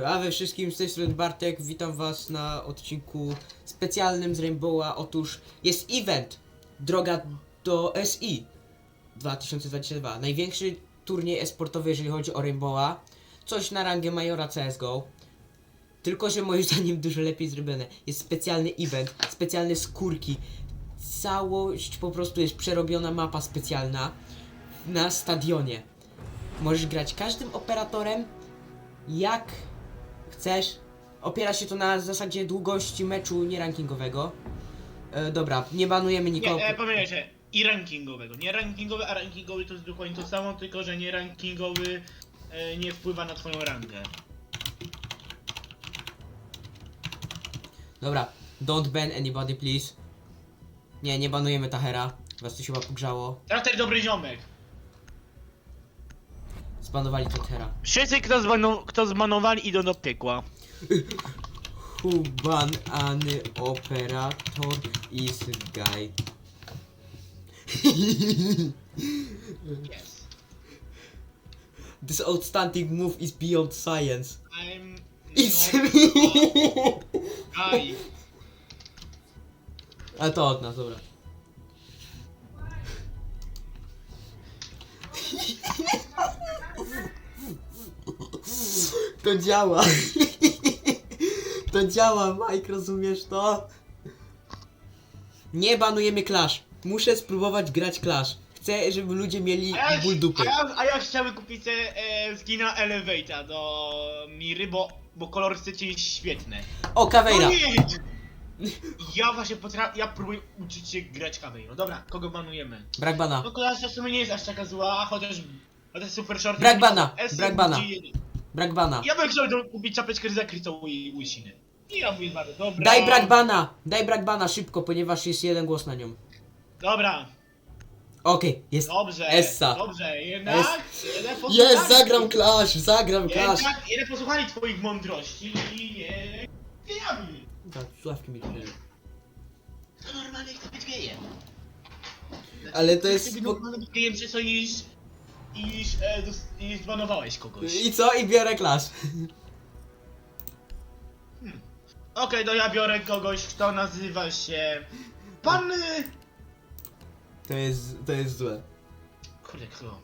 A we wszystkim z tej strony Bartek, witam was na odcinku specjalnym z Rainbowa. Otóż jest event Droga do SI 2022. Największy turniej esportowy, jeżeli chodzi o Rainbowa. Coś na rangę Majora CSGO. Tylko, że moim zdaniem dużo lepiej zrobione. Jest specjalny event, specjalne skórki. Całość po prostu jest przerobiona mapa specjalna na stadionie. Możesz grać każdym operatorem, jak chcesz. Opiera się to na zasadzie długości meczu nierankingowego. E, dobra, nie banujemy nikogo. Nie, e, pamiętajcie, i rankingowego. Nie rankingowy, a rankingowy to jest dokładnie to samo, tylko że nie rankingowy e, nie wpływa na twoją rangę. Dobra, don't ban anybody please. Nie, nie banujemy Tahera. Was to się chyba pogrzało. Teraz ten dobry ziomek. Zbanowali Tahera. Wszyscy, kto, zbano, kto zbanowali, idą do piekła. Who ban an operator is guy. Yes. This outstanding move is beyond science. I'm... It's me! Aj. A to od nas, dobra. To działa. To działa, Mike, rozumiesz to? Nie banujemy Clash. Muszę spróbować grać Clash. Chcę, żeby ludzie mieli A ja, ból dupy. a ja, a ja chciałem kupić e, e, skina Elevate'a do Miry, bo, bo kolorystycznie jest świetne. O, Caveira. No! Ja właśnie potrafię, ja próbuję uczyć się grać Caveiro. Dobra, kogo banujemy? Brak bana. No klasza w sumie nie jest aż taka zła, chociaż... Chociaż super short... Brak bana, brak bana. G- Brak bana. Ja bym chciał do- kupić czapeczkę zakrytą u łysiny. I ja mówię bardzo, dobra. Daj brak bana. Daj brak bana szybko, ponieważ jest jeden głos na nią. Dobra, Okej, jest. dobrze. Essa. Dobrze, jednak... jednak posłuchali- Jest, zagram Clash, zagram Clash. Jednak, jednak posłuchali twoich mądrości i nie... Gejami. Tak, słuchawki mi tutaj. To normalnie chce być gejem. Ale to jest Chcę być być gejem przez to, iż... Iż, e, dos- iż zbanowałeś kogoś. I co? I biorę. Okej, to ja biorę kogoś, kto nazywa się... Pan... y, To jest, to jest złe. Kurde, kto?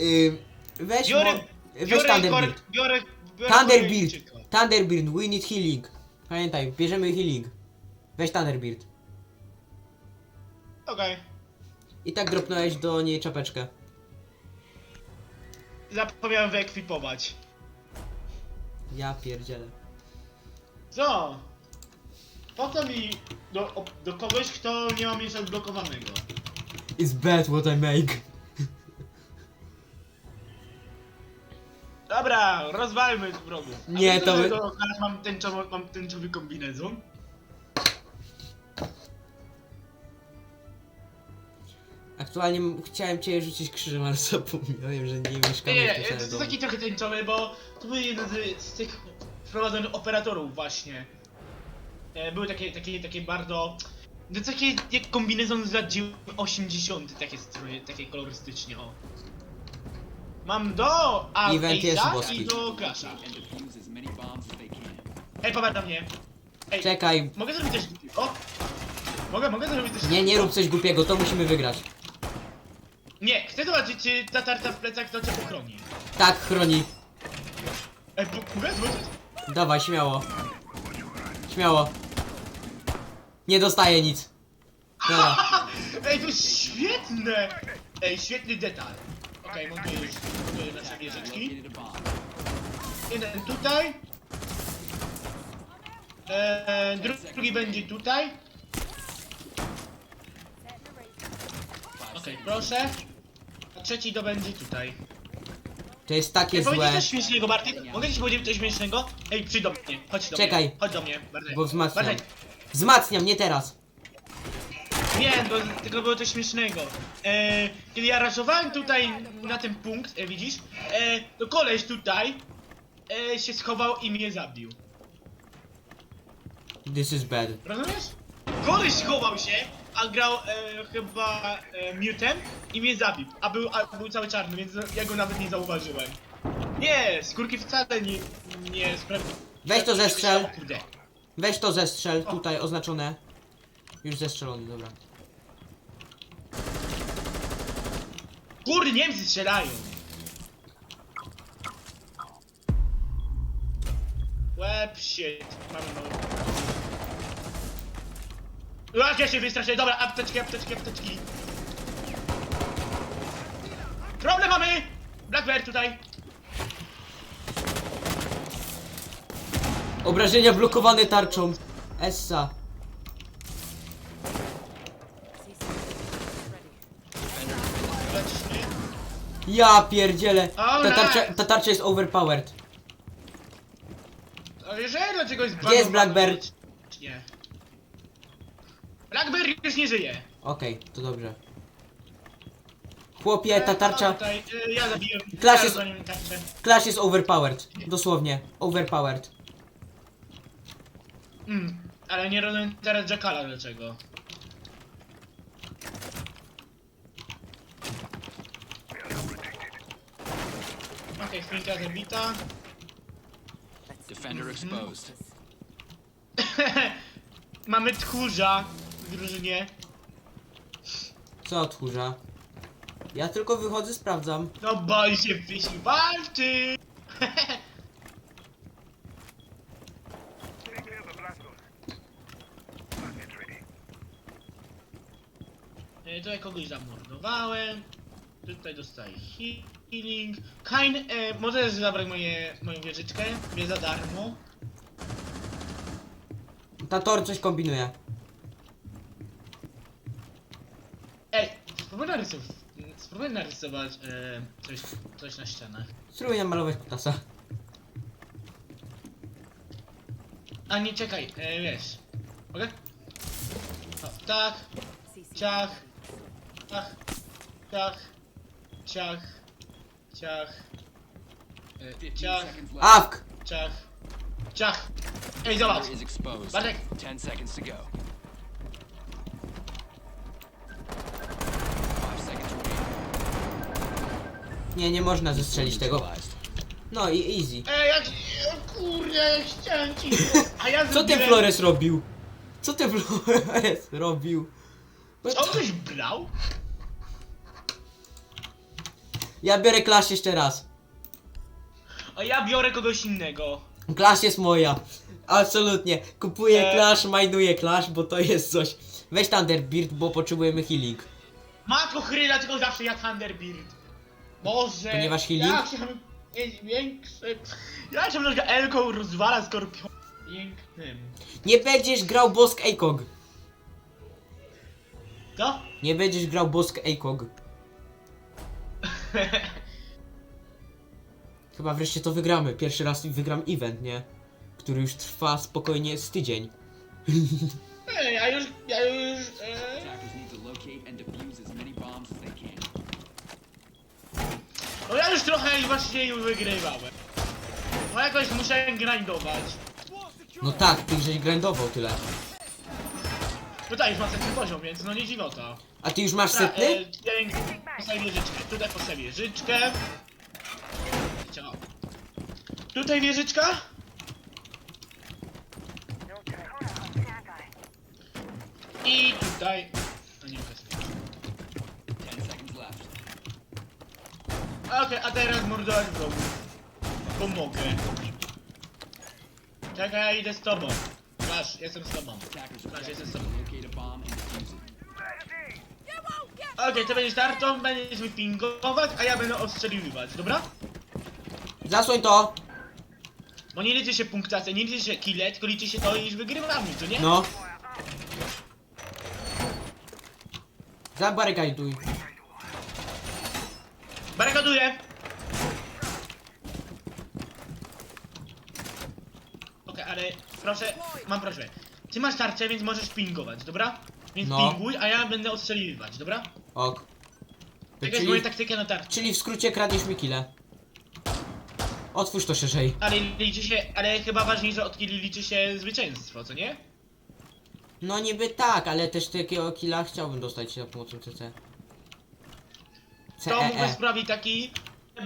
Ym, weź Biorę... mo- Weź biorę, Thunderbird. biorę, biorę Thunderbird. Koreańczyka. Thunderbird, we need healing. Pamiętaj, bierzemy healing. Weź Thunderbird. Okej. I tak dropnąłeś do niej czapeczkę. Zapomniałem wyekwipować. Ja pierdzielę. Co? Po co mi do, o- do kogoś, kto nie ma miejsca odblokowanego? It's bad what I make. Dobra, rozwalmy wrogów. A Nie, wiesz, to że my- do- Teraz mam tęczowy, mam tęczowy kombinezon. Aktualnie m- chciałem cię rzucić krzyżem, ale zapomniałem, że nie mieszkamy nie, w tym to samym jest domu. taki trochę tęczowy, bo to był jeden z, z tych wprowadzonych operatorów właśnie. E, były takie, takie, takie bardzo... To jest takie jak kombinezon z lat 80 takie stroje, takie kolorystycznie, o. Mam do a, Event jest boski. i do Clasha. use as many bombs as they can. Ej, popatrz na mnie. Ej, Czekaj. mogę zrobić coś głupiego? Mogę, mogę zrobić coś Nie, nie rób coś głupiego, to musimy wygrać. Nie, chcę zobaczyć, czy ta tarta w plecach to cię ochroni. Tak, chroni. Ej, po- mogę zobaczyć? Dawaj, śmiało. Śmiało. Nie dostaję nic. Dobra. Ej, to jest świetne! Ej, świetny detal. Okej, montuję już montuję nasze wieżyczki. Jeden tutaj. Eee, dru- drugi będzie tutaj. Okej, proszę. Trzeci to będzie tutaj. To jest takie Ej, złe. coś śmiesznego, Bartek? Mogę ci powiedzieć coś śmiesznego? Ej, przyjdź do mnie. Chodź do Czekaj. mnie. Chodź do mnie, Bartek. Bo wzmacniam. Bartek, Wzmacniam, nie teraz. Nie, bo tylko było coś śmiesznego. E, kiedy ja raszowałem tutaj na ten punkt, e, widzisz, e, to koleś tutaj e, się schował i mnie zabił. This is bad. Rozumiesz? Koleś schował się, a grał e, chyba e, mutem i mnie zabił. A był, a był cały czarny, więc ja go nawet nie zauważyłem. Nie, skórki wcale nie, nie sprawi... Weź to zestrzel. Kurde. Weź to zestrzel, tutaj oznaczone. Już zestrzelony, dobra. Kurde, Niemcy strzelają. Łeb shit. Mamy mały. Jak ja się wystraszę, dobra, apteczki, apteczki, apteczki. Problem mamy! Black Bear tutaj. Obrażenia blokowane tarczą. Essa. Ja pierdzielę. Ta tarcza, ta tarcza jest overpowered. Ale że dlaczego jest Gdzie jest? Blackbird? Nie. Blackbird już nie żyje. Okej, to dobrze. Chłopie, ta tarcza... Tutaj, y, ja zabiłem. Jest- zabiłem tarczę. Clash jest overpowered. Dosłownie. Overpowered. Mm, ale nie rozumiem teraz Jackala dlaczego. Okej, chwilka zabita. Defender exposed. Mamy tchórza drużynie. Co odchórza? Ja tylko wychodzę, sprawdzam. No boi się wysił walczy! E, Tutaj kogoś zamordowałem. Tutaj dostaję healing. Kain, e, możesz zabrać moje, moją wieżyczkę? Nie za darmo. Ta tor coś kombinuje. Ej, spróbuj narysować, spróbuj narysować e, coś, coś na ścianach. Spróbuj namalować kutasa. A nie, czekaj, e, wiesz. Mogę? O, tak, ciach, ciach, ciach, ciach, ciach, e, 15 ciach. Awk! ciach, ciach. Ej, zobacz. Bartek. 10 seconds to go. 5 seconds remaining. Nie, nie można zestrzelić tego. No i easy. Ej, jak, o kurde, chciałem ci, a ja Co ten zrobiłem- Flores robił? Co ten Flores robił? Czy on coś brał? Ja biorę Clash jeszcze raz. A ja biorę kogoś innego. Clash jest moja. Absolutnie. Kupuję E. Clash, majnuję Clash, bo to jest coś. Weź Thunderbird, bo potrzebujemy healing. Matko chryla, tylko zawsze ja Thunderbird. Boże. Ponieważ healing? Jak się mieć większy. Jak się mnoga Elką rozwala skorpion. Pięknym. Nie będziesz grał Bosk ACOG. Co? Nie będziesz grał Bosk ACOG. Chyba wreszcie to wygramy. Pierwszy raz wygram event, nie? Który już trwa spokojnie z tydzień. Ej, ja już, ja już... No ja już trochę właśnie wygrywałem. No jakoś muszę grindować. No tak, ty żeś grindował tyle. Tutaj już mam setny poziom, więc no nie dziwota. A ty już masz Dobra, setny? e, ja postawię wieżyczkę. Tutaj postawię wieżyczkę. Ciao. Tutaj wieżyczka. I tutaj... Okej, a teraz mordować wrogów. Pomogę. Czekaj, ja idę z tobą. Masz, jestem z tobą. Masz, jestem z tobą. to. Okej, ty będziesz tarczą, będziesz mi pingować, a ja będę ostrzeliwać, dobra? Zasłoń to! Bo nie liczy się punktacja, nie liczy się kile, tylko liczy się to, iż wygrywamy, co nie? No. Zabarykaduj. Barykaduję! Okej, ale proszę, mam prośbę. Ty masz tarczę, więc możesz pingować, dobra? Więc No. pinguj, a ja będę ostrzeliwać, dobra? Ok. Taka jest Czyli, moja taktyka na tarczy. czyli w skrócie kradniesz mi kile. Otwórz to szerzej. Ale liczy się, ale chyba ważniejsze od killi liczy się zwycięstwo, co nie? No niby tak, ale też takiego killa chciałbym dostać za pomocą CC. To mógłby CEE. sprawić taki,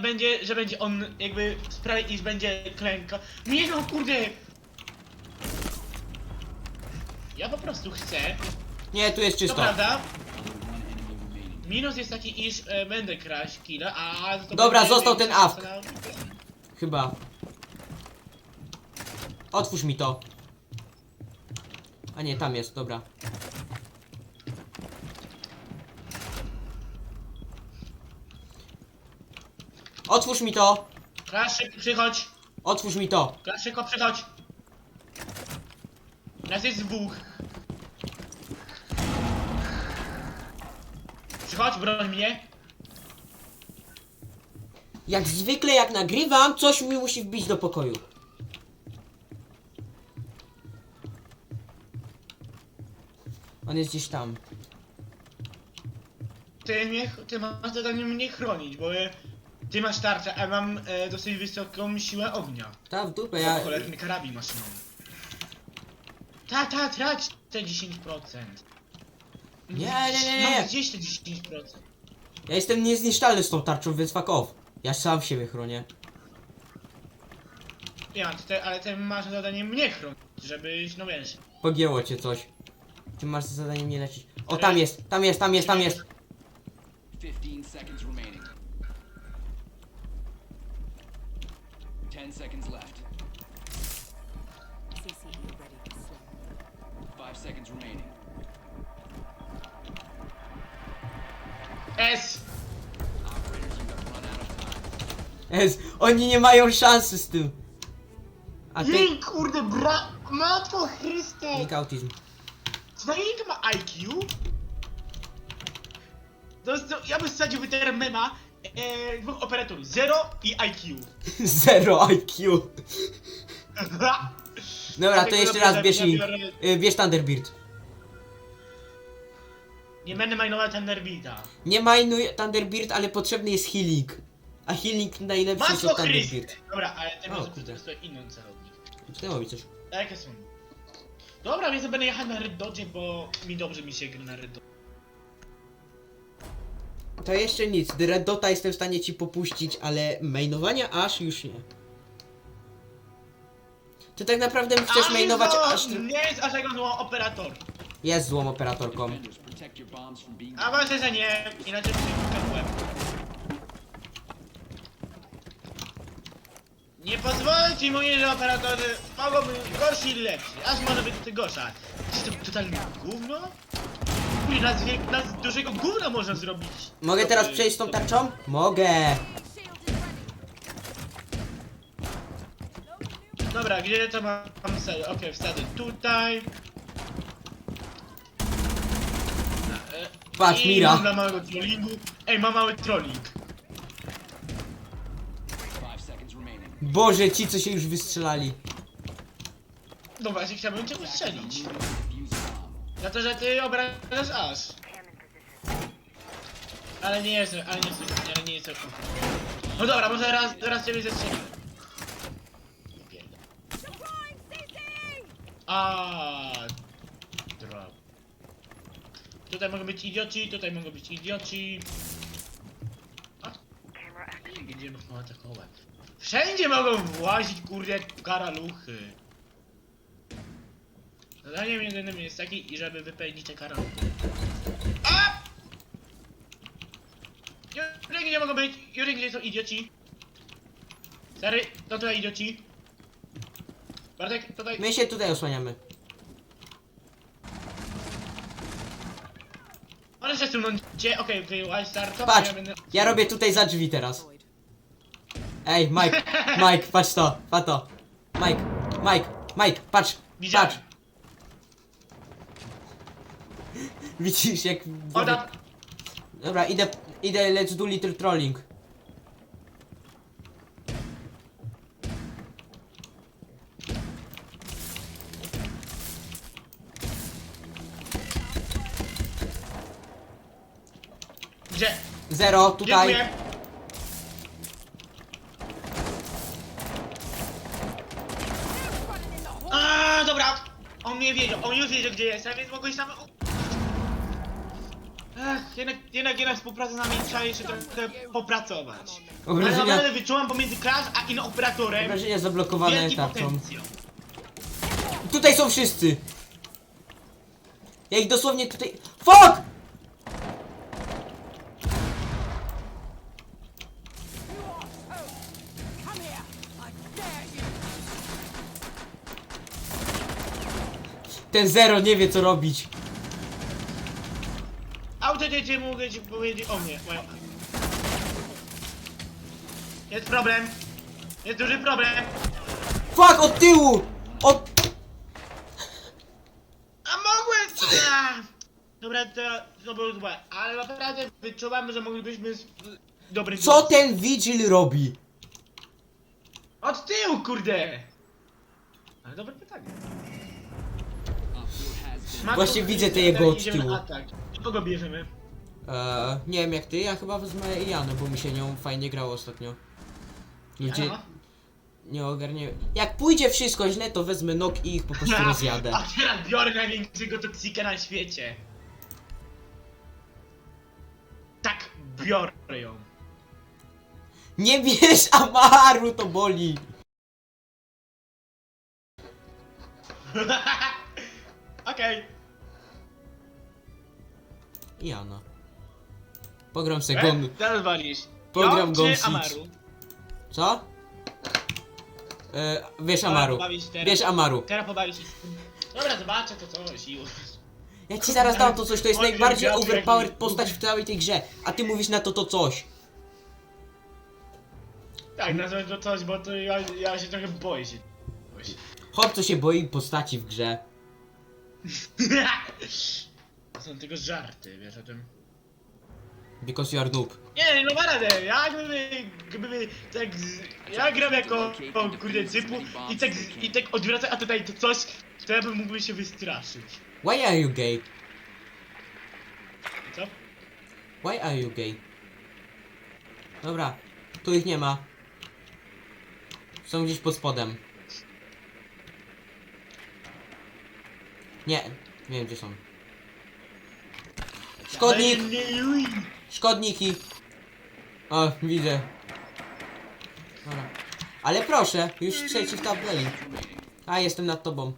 będzie, że będzie on jakby sprawi, iż będzie klęka. Nie no, kurde! Ja po prostu chcę, Nie, tu jest to czysto. prawda, minus jest taki, iż e, będę kraść killa, a... to Dobra, będzie został ten awk. Chyba. Otwórz mi to. A nie, tam jest, dobra. Otwórz mi to! Klaszyk, przychodź! Otwórz mi to! Klaszyko, przychodź! Nas jest dwóch. Przychodź, broń mnie. Jak zwykle, jak nagrywam, coś mi musi wbić do pokoju. On jest gdzieś tam. Ty, mnie, ty masz zadanie mnie chronić, bo e, ty masz tarczę, a mam e, dosyć wysoką siłę ognia. Ta w dupę, ja... Cholerny karabin masz no. Ta, ta, trać te 10%. Nie, nie, nie, nie. Mam gdzieś te 10%. Ja jestem niezniszczalny z tą tarczą, więc fuck off. Ja sam siebie chronię. Ja, ty, ale ty masz zadanie mnie chronić, żebyś, no wiesz. Pogięło cię coś. Ty masz za zadanie mnie leczyć. O, tam jest, tam jest, tam jest, tam jest. 15 seconds remaining. 10 seconds left. CCE ready to slay. 5 seconds remaining. S! Es, oni nie mają szansy z tym. A ty... Jej, kurde, bra... Matko Chryste! Nick autyzm. Czy na ile ma IQ? To jest, to, ja bym wsadził teraz mema e, dwóch operatorów. Zero i IQ. Zero IQ. Dobra, to jeszcze raz bierz link. Y, Bierz Thunderbird. Nie będę majnował Thunderbirda. Nie majnuj Thunderbird, ale potrzebny jest healing. A healing najlepszy jest Matko od! Thunderbird. Dobra, ale ten O, jest kurde. prostu inną celownik. Czytało mi coś. Jakie są? Dobra, więc będę jechał na Red Dodge, bo mi dobrze mi się gra na Red Dodge. To jeszcze nic. Red Dota jestem w stanie ci popuścić, ale mainowania aż już nie. Ty tak naprawdę chcesz mainować jest aż... Nie jest aż jak złą operator. Jest złą operatorką. A właśnie, że nie, inaczej bym się. Nie pozwólcie mówić, że operatorzy mogą być gorsi i lepsi. Aż może być ty gorsza. Czy to totalnie gówno? Kurde, nas, nas dużego gówna można zrobić. Mogę teraz przejść z tą tarczą? Mogę. Dobra, gdzie to mam wsadę? Okej, wsadzę tutaj. E, Patrz, Mira. mam dla małego trollingu. Ej, mam mały trolling. 5 seconds remaining. Boże, ci co się już wystrzelali. No właśnie, chciałbym cię ustrzelić. Za to, że ty obrażasz aż. Ale nie jestem, ale nie jestem, ale nie jestem. No dobra, może raz, raz ciebie zestrzelę. A. Tutaj mogą być idioci, tutaj mogą być idioci. A, Będziemy atakować. Wszędzie mogą włazić, kurde, karaluchy. Zadaniem jedynym jest taki, żeby wypełnić te karaluchy. A! Jurek, nie mogą być, Jurek, gdzie są idioci? Stary, to tutaj idioci. Bartek, tutaj... My się tutaj osłaniamy. Się sunąć gdzie? Okej, okay. Patrz, ja będę... ja robię tutaj za drzwi teraz. Ej, Mike, Mike, patrz to, patrz to. Mike, Mike, Mike, patrz, Widziałem. patrz. Widzisz jak... Oda... Dobra, idę, idę, let's do little trolling. Gdzie? Zero, tutaj. Dziękuję. A, dobra. On mnie wiedział, on już wiedział gdzie jestem, więc mogłeś sam... Ach, jednak, jednak, jednak współpraca z nami trzeba jeszcze trochę popracować. Ale Obrażenia, naprawdę wyczułam pomiędzy Clash a innym operatorem obrażenia zablokowane wielki tarczą. potencjał. Tutaj są wszyscy! Ja ich dosłownie tutaj... FUCK! Ten zero nie wie co robić. Autentycznie mogę ci powiedzieć o mnie. Jest problem. Jest duży problem. Fuck, od tyłu! Od... A mogłem... A! Dobra, to, to było złe, ale naprawdę wyczuwam, że moglibyśmy... z- Dobry Co ten Vigil robi? Od tyłu, kurde! Ale dobre pytanie. Op 4 has been Matko Właśnie widzę te jego teraz od idziemy na tyłu. atak. Kogo bierzemy? Eee, nie wiem jak ty, ja chyba wezmę Janę, bo mi się nią fajnie grało ostatnio. Ludzie Jana? nie ogarnie. Jak pójdzie wszystko źle, to wezmę nok i ich po prostu rozjadę. A teraz biorę największego toksika na świecie. Tak, biorę ją. Nie bierz Amaru, to boli! Okej. Jana. Pogram se Okay. gon... Teraz walisz. Program czy. Amaru? Co? E, wiesz Amaru. teraz. Bierz Amaru. Teraz pobawisz się. Dobra, zobaczę to i już. Ja ci zaraz dam to coś, to jest Oj, najbardziej overpowered postać w całej tej grze. A ty mówisz na to to coś. Tak, nazwę to coś, bo to ja, ja się trochę boję się. Co się boi postaci w grze. To są tylko żarty, wiesz o tym. Because you are noob. Nie, no ma radę, ja gdyby, gdyby tak, z, ja gram jako, o, kurde, typu i tak, z- i tak odwracam, a tutaj to coś, to ja bym mógłby się wystraszyć. Why are you gay? Co? Why are you gay? Dobra, tu ich nie ma. Są gdzieś pod spodem. Nie, nie wiem gdzie są. Szkodnik! Szkodniki! O, widzę. Dobra. Ale proszę, już trzeci w tabeli. A, jestem nad tobą.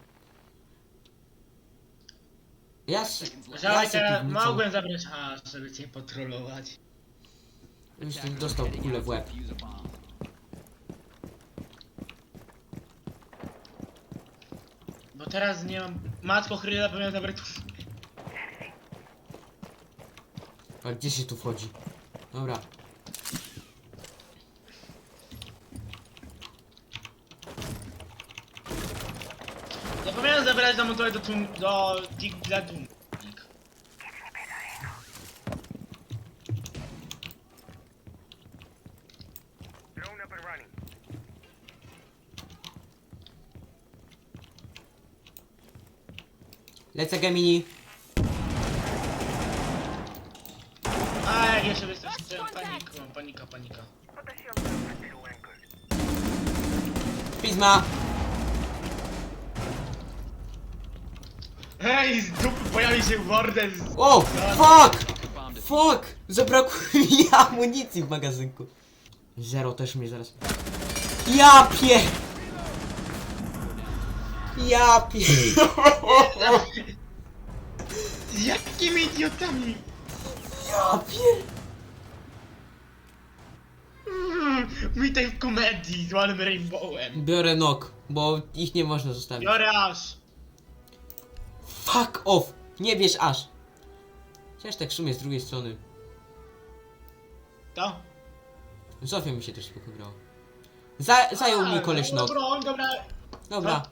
Ja, s- ja piwnicą. mogłem zabrać A, żeby cię patrolować. Już dostał kulę w łeb. defuse a bomb. Bo teraz nie mam, matko chryla, powinien zabrać A gdzie się tu wchodzi? Dobra. Zapomniałem zabrać na motorę do tum, do tik dla tum. Lecę Gemini. A jak jeszcze wystraszyłem, panika, panika, panika. Pisma! Hej, z dupy pojawi się Warden z... O! Fuck! Fuck! Zabrakło mi amunicji w magazynku. Zero też mnie zaraz... Ja pie... Ja pie... Z jakimi idiotami? Ja pie... Mm, Witaj w komedii z ładnym rainbowem. Biorę nok, bo ich nie można zostawić. Biorę aż. Fuck off! Nie bierz aż. Chociaż tak w sumie z drugiej strony. To? Zofia mi się też spoko grało. Za, zajął mi koleś Dobra, nok. broń, dobra. Dobra.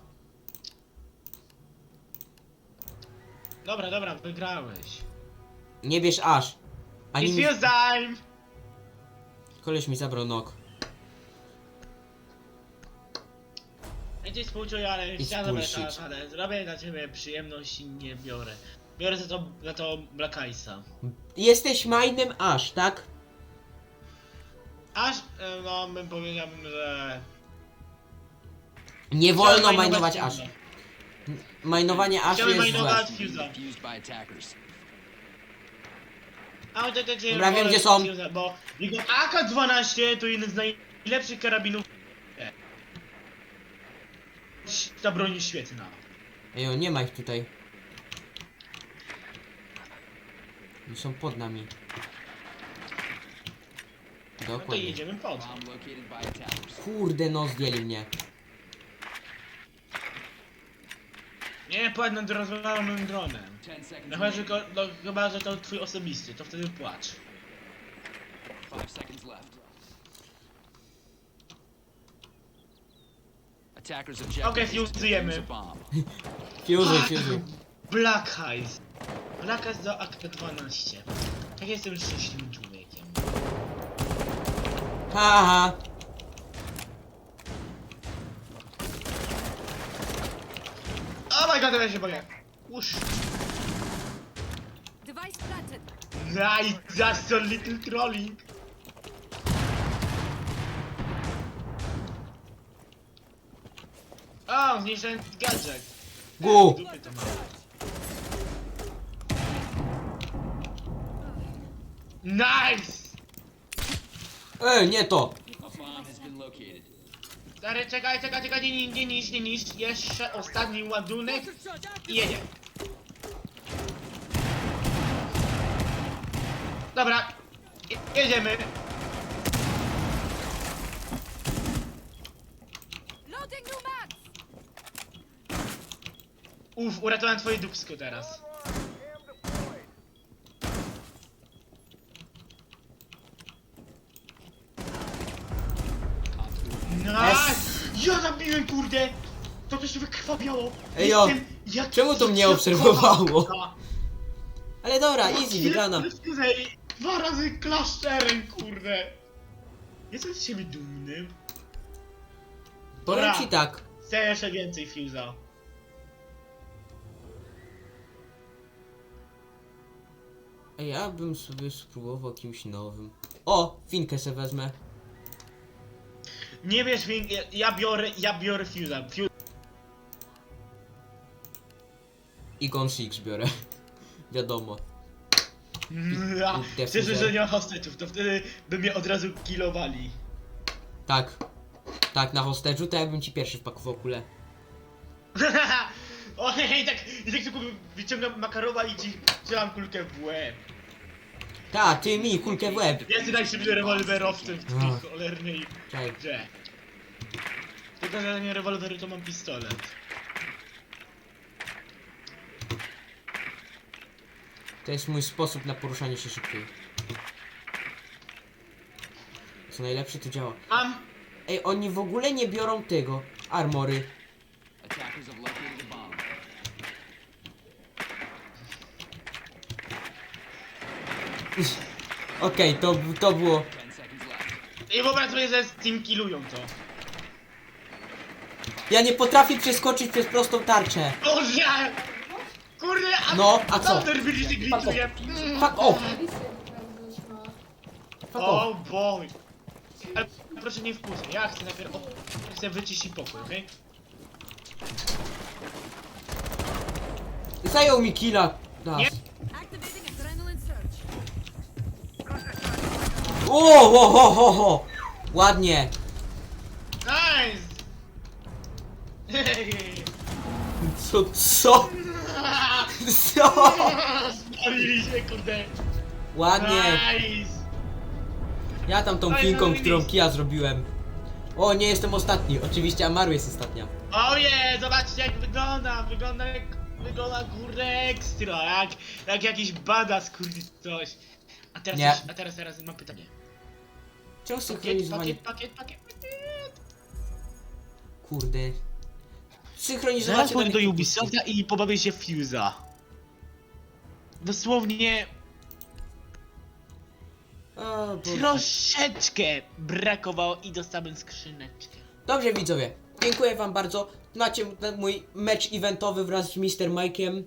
Dobra, dobra, wygrałeś. Nie bierz aż. Ani It's mi... your time! Koleś mi zabrał nok. Ja cię współczuję, ale It's chciałem zabrać bullshit. ale zrobię dla ciebie przyjemność i nie biorę. Biorę za to, za to Black Ice'a. Jesteś majnem aż, tak? Aż, e, no bym powiedział, że... Nie wolno Chciałem majnować aż. Majnowanie aż Chciałem jest złe. majnować Fuse'a. by attackers. Dobra, wiem, gdzie są. Bo jego AK-12 to jeden z najlepszych karabinów. Ta broń jest świetna. Ej, o, nie ma ich tutaj. Oni są pod nami. No to Dokładnie. jedziemy po co? Bomb located by attackers. Kurde, no zdjęli mnie. Nie, płacz nad rozwalonym dronem. 10 seconds No chyba, że, no, chyba, że to twój osobisty, to wtedy płacz. 5 seconds left. Attackers objective Okej, is to fuzujemy. defuse a bomb. Fuzy, Tak. fuzy. Black Eyes. Black Eyes do AK-12. Tak jestem szczęśliwym człowiekiem. Ha, my god, ja się boję. Uż. Device planted. Nice, that's so little trolling. O, zniszczyłem gadżet. Gu. Dupy to mam. Nice! Ej, nie to. A bomb has been located. Stary, czekaj, czekaj, czekaj, nie, nie, nie niż, nie niż. Jeszcze ostatni ładunek i jedzie. Dobra, je- jedziemy. Uff, uratowałem twoje dupsko teraz. Nice! Ja zabiłem, kurde! To się wykrwawiało! Ej, jo, Jestem jak czemu to mnie jak obserwowało? Ale dobra, easy, ile- wygrana. Dwa razy klaszczerem, kurde! Jestem z siebie dumny. Powiem ci tak. Chcę jeszcze więcej fuse'a. Ej, ja bym sobie spróbował kimś nowym. O, finkę se wezmę. Nie wiesz, Wing, ja, ja biorę, ja biorę fuse'a. Fuse... I Gon 6 biorę. Wiadomo. Ja, Defuser. Cieszę, że nie ma hostetów, to wtedy by mnie od razu killowali. Tak. Tak, na hostedżu to jakbym ci pierwszy wpakował kulę. o, i tak, i tak tylko wyciągam makarowa i ci strzelam kulkę w łeb. Ta, ty mi, kulkę w łeb. Jestem najszybszy rewolwerowcem w tej Ach. cholernej Czekaj. grze. Tylko, że nie rewolweru, to mam pistolet. To jest mój sposób na poruszanie się szybciej. Co najlepsze to działa. Mam... Ej, oni w ogóle nie biorą tego. Armory. Attackers have located a bomb. Okej, to, to było. 10 seconds left. I wyobraź sobie, że Steam killują to. Ja nie potrafię przeskoczyć przez prostą tarczę. Boże! Kurde, a No, a co? Thunder Village glitchuje. Fuck off! Fuck off. O boy. Ale proszę nie wpuszczaj, ja chcę najpierw... O, chcę wyczyścić pokój, okej? Zajął mi killa. Das. Nie. O, ho, ho, ho, ho. Ładnie. Nice! Co, co? Co? Spalili się, kurde. Ładnie. Nice! Ja tam tą no, którą kija zrobiłem. O, nie jestem ostatni. Oczywiście Amaru jest ostatnia. Oje, zobaczcie jak wygląda, wygląda jak, wygląda kurde ekstra, jak, jak jakiś badass kurde coś. A teraz, Nie. a teraz, teraz mam pytanie. Czemu Pakiet, synchronizowanie? pakiet, pakiet, pakiet, pakiet. Kurde. Zaraz Synchronizowanie pójdę do Ubisofta i pobawię się w Fuse'a. Dosłownie O, Boże. troszeczkę brakowało i dostałem skrzyneczkę. Dobrze widzowie, dziękuję wam bardzo. Macie ten mój mecz eventowy wraz z Mr. Mike'iem.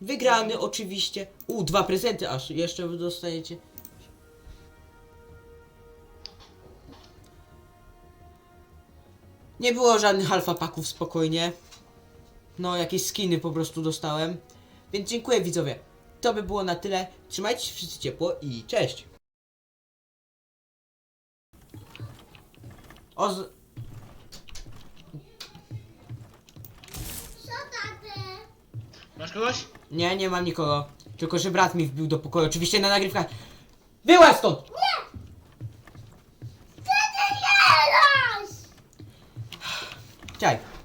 Wygrany oczywiście. U, dwa prezenty aż jeszcze wy dostajecie. Nie było żadnych alfa paków spokojnie. No, jakieś skiny po prostu dostałem. Więc dziękuję widzowie. to by było na tyle. Trzymajcie się wszyscy ciepło i cześć! O, z... Masz kogoś? Nie, nie mam nikogo. Tylko, że brat mi wbił do pokoju. Oczywiście na nagrywkach. Wyłaź stąd! Czekaj.